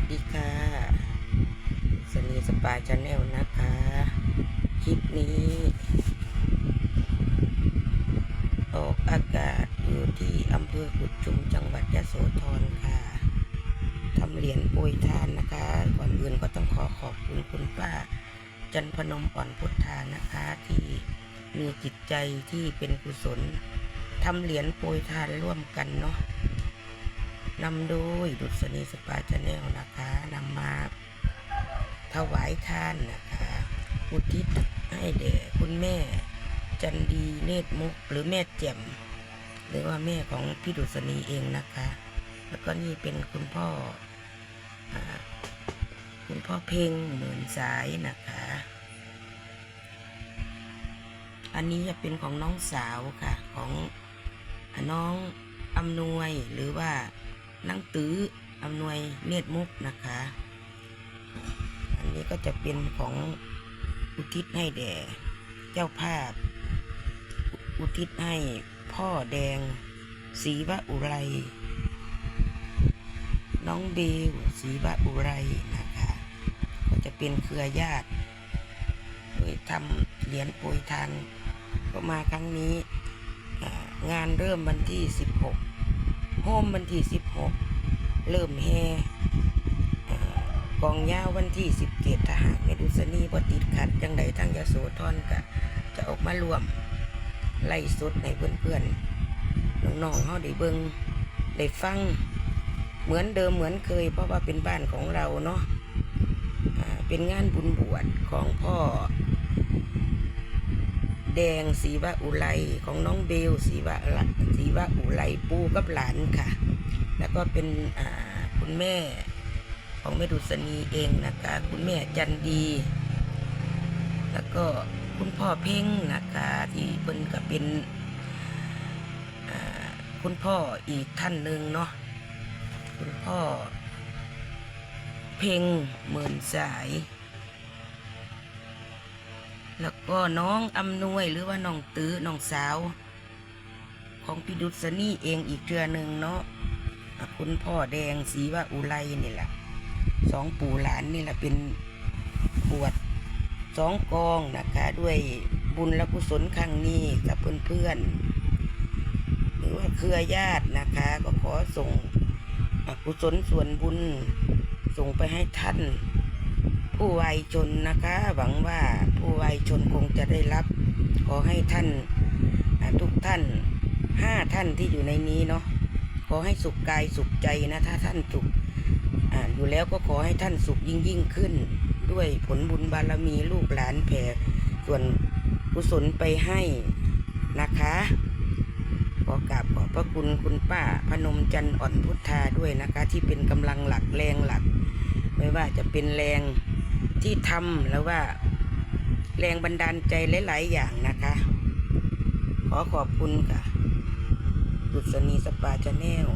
สดีค่ะสนีสปาชาแนลนะคะ คลิปนี้ ออกอากาศอยู่ที่อำเภอกุดชุมจังหวัดยะโสธรค่ะทำเหรียญโปรยทานนะคะ ก่อนอื่นก็ต้องขอขอบคุณคุณป้า จันพนมอ่อนพุทธานะคะ ที่มีจิตใจที่เป็นกุศลทำเหรียญโปรยทานร่วมกันเนาะ นำโดยดุษณีสปาชาแนลนะคะนำมาถวายทานนะคะอุทิศให้แด่คุณแม่จันดีเนตรมุกหรือแม่แจ่มหรือว่าแม่ของพี่ดุษณีเองนะคะ แล้วก็นี่เป็นคุณพ่ออคุณพ่อเพ่งเหมื่นสายนะคะ อันนี้จะเป็นของน้องสาวค่ะ ของน้องอำนวยหรือว่า นังตืออำนวยเนตรมุกนะคะ อันนี้ก็จะเป็นของอุทิศให้แด่เจ้าภาพ อุทิศให้พ่อแดงศรีวะอุไร น้องเบลศรีวะอุไรนะคะ ก็จะเป็นเครือญาติโดยทำเหรียญโปรยทานก็มาครั้งนี้งานเริ่มวันที่ 16 มวันที่16เริ่มแห่เอ่อกองยาววันที่17ทหารเมดุสนีบติดขัดจังใดทางยโสธรก็จะออกมารวม ไล่สดให้เพื่อนๆน้องๆเฮาได้เบิงได้ฟัง เหมือนเดิมเหมือนเคย เพราะว่าเป็นบ้านของเราเนาะเป็นงานบุญบวชของพ่อ แดงสีวะอุไรของน้องเบลสีวะสีวะอุไรปูกับหลานค่ะ แล้วก็เป็นคุณแม่ของแม่ดุษณีเองนะคะ คุณแม่จันดี แล้วก็คุณพ่อเพ่งนะคะที่เพิ่นก็เป็นคุณพ่ออีกท่านหนึ่งเนาะคุณพ่อ เพ่งหมื่นสาย แล้วก็น้องอำนวยหรือว่าน้องตื้อน้องสาว ของพี่ดุษณีเองอีกเทือหนึ่งเนาะคุณพ่อแดงสีว่าอุไรนี่แหละสองปู่หลานนี่แหละเป็นบวชสองกองนะคะ ด้วยบุญและกุศลครั้งนี้กับเพื่อนๆหรือว่าเครือญาตินะคะ ก็ขอส่งกุศลส่วนบุญส่งไปให้ท่าน ผู้วัยชนนะคะ หวังว่า ผู้วัยชนคงจะได้รับ ขอให้ท่านทุกท่านห้าท่านที่อยู่ในนี้เนาะขอให้สุขกายสุขใจนะถ้าท่านสุขออยู่แล้วก็ขอให้ท่านสุขยิ่งยิ่งขึ้น ด้วยผลบุญบารมีลูกหลานแผ่ส่วนกุศลไปให้นะคะขอกราบขอบพระคุณคุณป้าพนมจันทร์อ่อนพุทธาด้วยนะคะ ที่เป็นกำลังหลักแรงหลัก ไม่ว่าจะเป็นแรงที่ทำแล้วว่า แรงบันดาลใจหลาย ๆ อย่างนะคะ ขอขอบคุณค่ะดุษณีสปาชาแนล